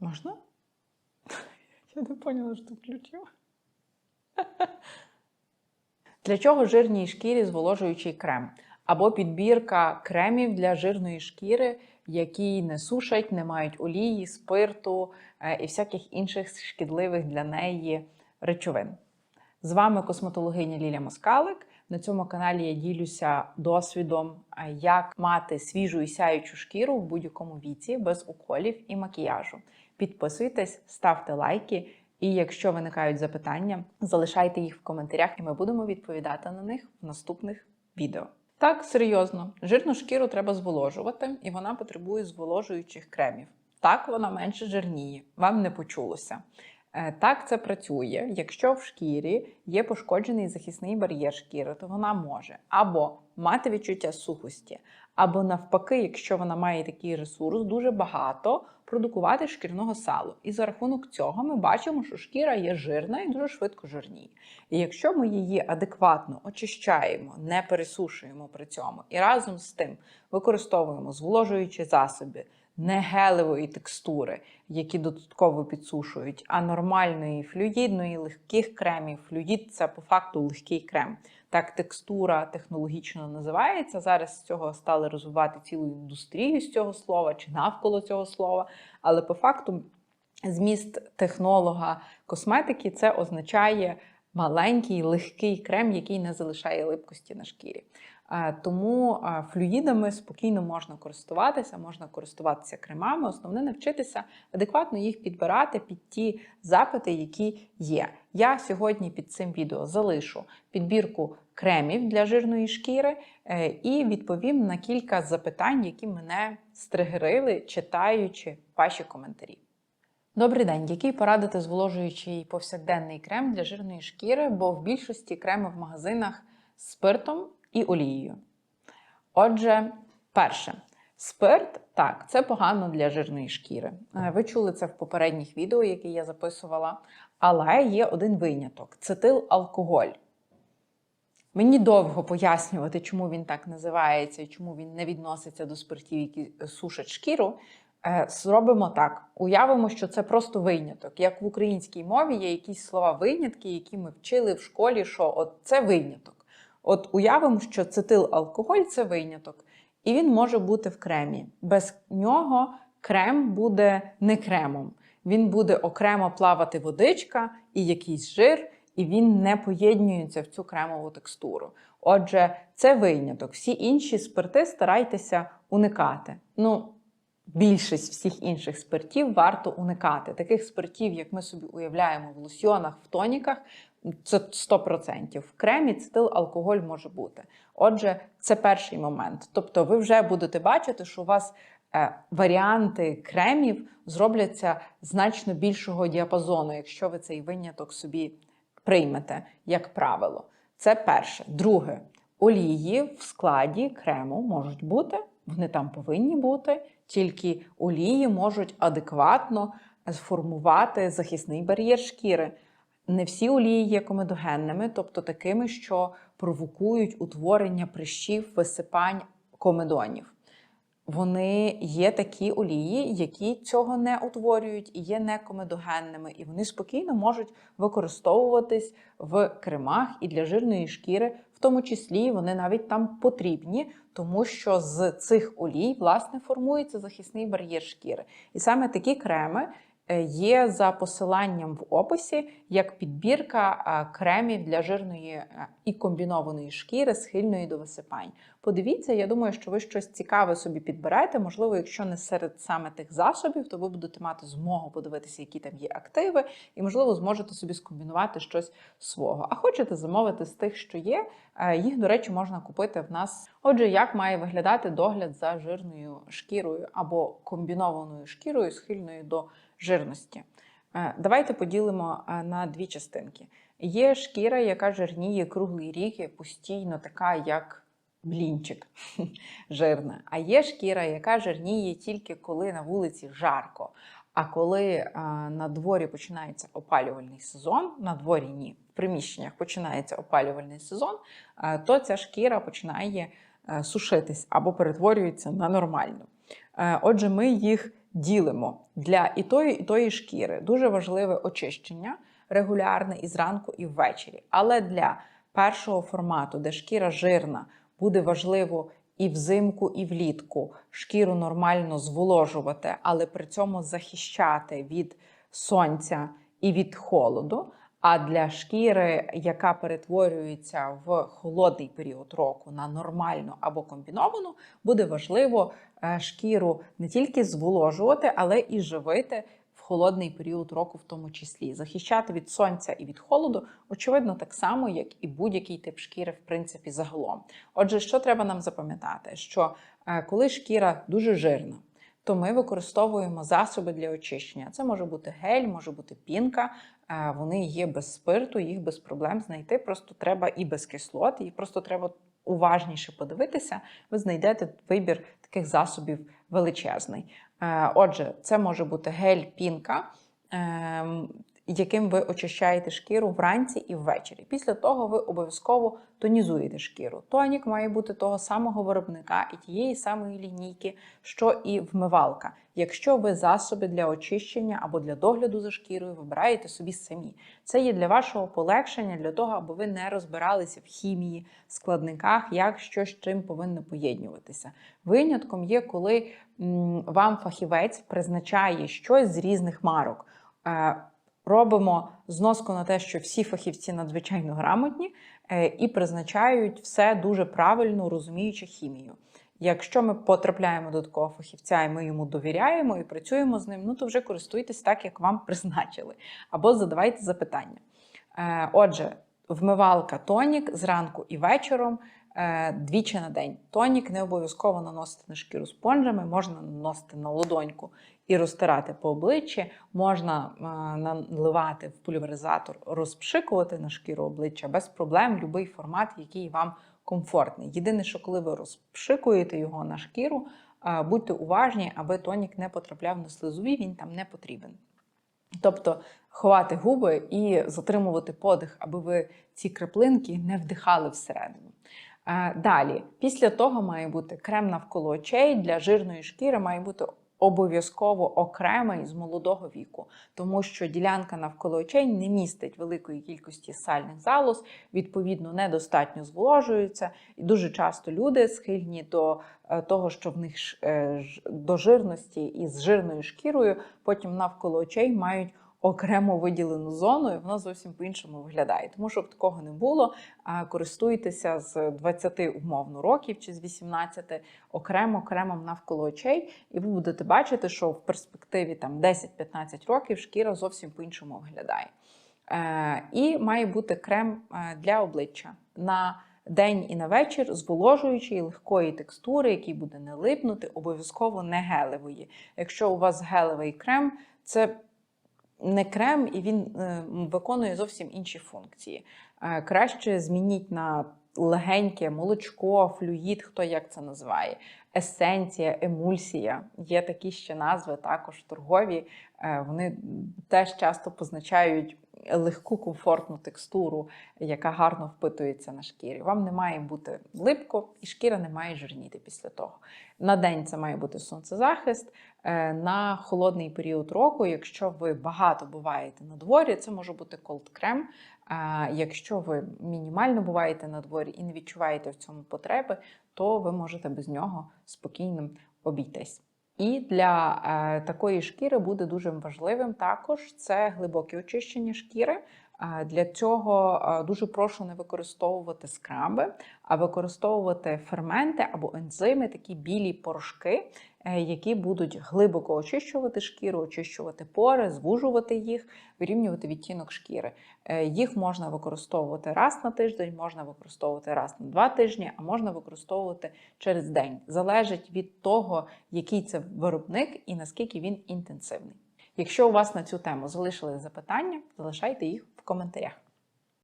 Можна? Я не поняла, що ти включив. Для чого жирній шкірі зволожуючий крем? Або підбірка кремів для жирної шкіри, які не сушать, не мають олії, спирту е, і всяких інших шкідливих для неї речовин. З вами косметологиня Ліля Москалик. На цьому каналі я ділюся досвідом, е, як мати свіжу і сяючу шкіру в будь-якому віці, без уколів і макіяжу. Підписуйтесь, ставте лайки, і якщо виникають запитання, залишайте їх в коментарях, і ми будемо відповідати на них в наступних відео. Так, серйозно, жирну шкіру треба зволожувати, і вона потребує зволожуючих кремів. Так, вона менше жирніє, вам не почулося. Е, Так це працює. Якщо в шкірі є пошкоджений захисний бар'єр шкіри, то вона може або мати відчуття сухості, або навпаки, якщо вона має такий ресурс, дуже багато продукувати шкірного салу. І за рахунок цього ми бачимо, що шкіра є жирна і дуже швидко жирніє. І якщо ми її адекватно очищаємо, не пересушуємо при цьому, і разом з тим використовуємо зволожуючі засоби, не гелевої текстури, які додатково підсушують, а нормальної флюїдної, легких кремів. Флюїд це по факту легкий крем. Так, текстура технологічно називається. Зараз з цього стали розвивати цілу індустрію з цього слова чи навколо цього слова. Але по факту зміст технолога косметики це означає маленький легкий крем, який не залишає липкості на шкірі. Е, Тому е, флюїдами спокійно можна користуватися, можна користуватися кремами. Основне навчитися адекватно їх підбирати під ті запити, які є. Я сьогодні під цим відео залишу підбірку кремів для жирної шкіри е, і відповім на кілька запитань, які мене стригерили, читаючи ваші коментарі. Добрий день, який порадити зволожуючий повсякденний крем для жирної шкіри, бо в більшості креми в магазинах спиртом і олією. Отже, перше, спирт так, це погано для жирної шкіри. Е, Ви чули це в попередніх відео, які я записувала. Але є один виняток цетилалкоголь. Мені довго пояснювати, чому він так називається і чому він не відноситься до спиртів, які сушать шкіру. Е, Зробимо так: уявимо, що це просто виняток. Як в українській мові є якісь слова винятки, які ми вчили в школі, що от це виняток. От уявимо, що цетилалкоголь це виняток, і він може бути в кремі. Без нього крем буде не кремом. Він буде окремо плавати водичка і якийсь жир, і він не поєднюється в цю кремову текстуру. Отже, це виняток. Всі інші спирти старайтеся уникати. Ну, більшість всіх інших спиртів варто уникати. Таких спиртів, як ми собі уявляємо в лосьйонах, в тоніках, це 100%. В кремі цетил алкоголь може бути. Отже, це перший момент. Тобто, ви вже будете бачити, що у вас е, варіанти кремів зробляться значно більшого діапазону, якщо ви цей виняток собі приймете, як правило. Це перше. Друге, олії в складі крему можуть бути, вони там повинні бути, тільки олії можуть адекватно сформувати захисний бар'єр шкіри. Не всі олії є комедогенними, тобто такими, що провокують утворення прищів, висипань комедонів. Вони є такі олії, які цього не утворюють і є некомедогенними, і вони спокійно можуть використовуватись в кремах і для жирної шкіри, в тому числі вони навіть там потрібні, тому що з цих олій власне формується захисний бар'єр шкіри. І саме такі креми є за посиланням в описі як підбірка е, кремів для жирної е, і комбінованої шкіри, схильної до висипань. Подивіться, я думаю, що ви щось цікаве собі підберете. Можливо, якщо не серед саме тих засобів, то ви будете мати змогу подивитися, які там є активи, і, можливо, зможете собі скомбінувати щось свого. А хочете замовити з тих, що є, е, їх, до речі, можна купити в нас. Отже, як має виглядати догляд за жирною шкірою або комбінованою шкірою, схильною до жирності? Е, Давайте поділимо е, на дві частинки. Є шкіра, яка жирніє круглий рік і постійно така, як блінчик жирна. А є шкіра, яка жирніє тільки коли на вулиці жарко. А коли на дворі починається опалювальний сезон, на дворі ні, в приміщеннях починається опалювальний сезон, то ця шкіра починає а, сушитись або перетворюється на нормальну. Е, Отже, ми їх ділимо для і тої, і тої шкіри. Дуже важливе очищення регулярне і зранку, і ввечері. Але для першого формату, де шкіра жирна, буде важливо і взимку, і влітку шкіру нормально зволожувати, але при цьому захищати від сонця і від холоду. А для шкіри, яка перетворюється в холодний період року на нормальну або комбіновану, буде важливо е, шкіру не тільки зволожувати, але і живити холодний період року, в тому числі. Захищати від сонця і від холоду, очевидно, так само, як і будь-який тип шкіри, в принципі, загалом. Отже, що треба нам запам'ятати? Що е, коли шкіра дуже жирна, то ми використовуємо засоби для очищення. Це може бути гель, може бути пінка. Е, Вони є без спирту, їх без проблем знайти. Просто треба і без кислот, їх просто треба уважніше подивитися. Ви знайдете вибір таких засобів величезний. Е, Отже, це може бути гель пінка. ем, Яким ви очищаєте шкіру вранці і ввечері. Після того ви обов'язково тонізуєте шкіру. Тонік має бути того самого виробника і тієї самої лінійки, що і вмивалка. Якщо ви засоби для очищення або для догляду за шкірою вибираєте собі самі, це є для вашого полегшення, для того, аби ви не розбиралися в хімії, складниках, як що з чим повинно поєднюватися. Винятком є, коли вам фахівець призначає щось з різних марок. Е, робимо зноску на те, що всі фахівці надзвичайно грамотні е, і призначають все дуже правильно, розуміючи хімію. Якщо ми потрапляємо до такого фахівця, і ми йому довіряємо і працюємо з ним, ну то вже користуйтесь так, як вам призначили, або задавайте запитання. Е, Отже, вмивалка тонік зранку і вечором. Е, Двічі на день. Тонік не обов'язково наносити на шкіру спонжами, можна наносити на ладоньку і розтирати по обличчі, можна е, наливати в пульверизатор, розпшикувати на шкіру обличчя без проблем, будь-який формат, який вам комфортний. Єдине, що коли ви розпшикуєте його на шкіру, е, будьте уважні, аби тонік не потрапляв на слизові, він там не потрібен. Тобто ховати губи і затримувати подих, аби ви ці краплинки не вдихали всередину. Е, Далі, після того має бути крем навколо очей для жирної шкіри, має бути обов'язково окремий з молодого віку, тому що ділянка навколо очей не містить великої кількості сальних залоз, відповідно, недостатньо зволожується, і дуже часто люди схильні до е, того, що в них е, до жирності із жирною шкірою, потім навколо очей мають окремо виділену зону, і воно зовсім по-іншому виглядає. Тому щоб такого не було, користуйтеся з 20 умовно років чи з 18 окремо кремом навколо очей, і ви будете бачити, що в перспективі там 10-15 років шкіра зовсім по-іншому виглядає. Е, і має бути крем е, для обличчя на день і на вечір, зволожуючої легкої текстури, який буде не липнути, обов'язково не гелевої. Якщо у вас гелевий крем, це не крем, і він е, виконує зовсім інші функції. Е, Краще змініть на легеньке молочко, флюїд, хто як це називає, есенція, емульсія. Є такі ще назви, також торгові. Е, Вони теж часто позначають легку комфортну текстуру, яка гарно впитується на шкірі. Вам не має бути липко, і шкіра не має жирніти після того. На день це має бути сонцезахист. Е, На холодний період року, якщо ви багато буваєте на дворі, це може бути колд-крем. А якщо ви мінімально буваєте на дворі і не відчуваєте в цьому потреби, то ви можете без нього спокійно обійтись. І для е, такої шкіри буде дуже важливим також це глибоке очищення шкіри. Для цього дуже прошу не використовувати скраби, а використовувати ферменти або ензими, такі білі порошки, е, які будуть глибоко очищувати шкіру, очищувати пори, звужувати їх, вирівнювати відтінок шкіри. Е, Їх можна використовувати раз на тиждень, можна використовувати раз на два тижні, а можна використовувати через день. Залежить від того, який це виробник і наскільки він інтенсивний. Якщо у вас на цю тему залишили запитання, залишайте їх в коментарях.